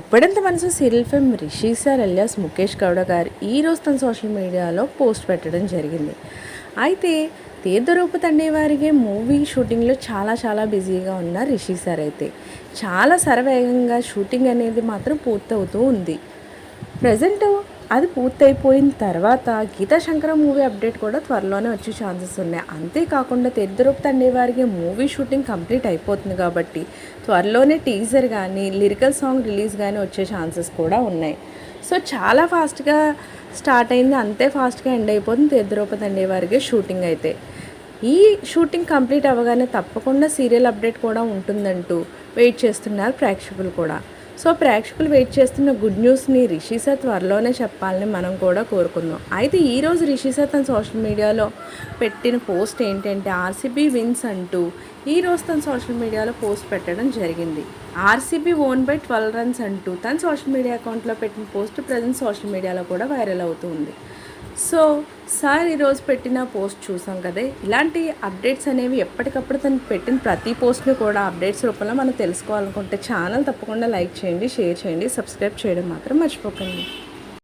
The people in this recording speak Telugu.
Guppedantha Manasu serial film Rishi sir alias Mukesh Gowda గారు ఈరోజు తన సోషల్ మీడియాలో పోస్ట్ పెట్టడం జరిగింది. అయితే తీర్థరూపు తండ్రి వారికి మూవీ షూటింగ్లో చాలా చాలా బిజీగా ఉన్న రిషి సార్ అయితే చాలా శరవేగంగా షూటింగ్ అనేది మాత్రం పూర్తవుతూ ఉంది. ప్రజెంట్ అది పూర్తయిపోయిన తర్వాత గీతా శంకర మూవీ అప్డేట్ కూడా త్వరలోనే వచ్చే ఛాన్సెస్ ఉన్నాయి. అంతేకాకుండా తెద్దరూపు తండ్రి వారికి మూవీ షూటింగ్ కంప్లీట్ అయిపోతుంది కాబట్టి త్వరలోనే టీజర్ కానీ లిరికల్ సాంగ్ రిలీజ్ కానీ వచ్చే ఛాన్సెస్ కూడా ఉన్నాయి. సో చాలా ఫాస్ట్గా స్టార్ట్ అయింది. అంతే ఫాస్ట్గా ఎండ్ అయిపోతుంది తెద్దరూప తండ్రి వారికి షూటింగ్ అయితే. ఈ షూటింగ్ కంప్లీట్ అవ్వగానే తప్పకుండా సీరియల్ అప్డేట్ కూడా ఉంటుందంటూ వెయిట్ చేస్తున్నారు ప్రేక్షకులు కూడా. సో ప్రేక్షకులు వెయిట్ చేస్తున్న గుడ్ న్యూస్ని రిషిసా త్వరలోనే చెప్పాలని మనం కూడా కోరుకుందాం. అయితే ఈరోజు రిషిసా తన సోషల్ మీడియాలో పెట్టిన పోస్ట్ ఏంటంటే ఆర్సీబీ విన్స్ అంటూ ఈ రోజు తన సోషల్ మీడియాలో పోస్ట్ పెట్టడం జరిగింది. RCB won by twelve runs అంటూ తన సోషల్ మీడియా అకౌంట్లో పెట్టిన పోస్ట్ ప్రజెంట్ సోషల్ మీడియాలో కూడా వైరల్ అవుతుంది సో సార్ ఈరోజు పెట్టిన పోస్ట్ చూసాం కదా. ఇలాంటి అప్డేట్స్ అనేవి ఎప్పటికప్పుడు తను పెట్టిన ప్రతి పోస్ట్ని కూడా అప్డేట్స్ రూపంలో మనం తెలుసుకోవాలనుకుంటే ఛానల్ తప్పకుండా లైక్ చేయండి షేర్ చేయండి సబ్స్క్రైబ్ చేయడం మాత్రం మర్చిపోకండి.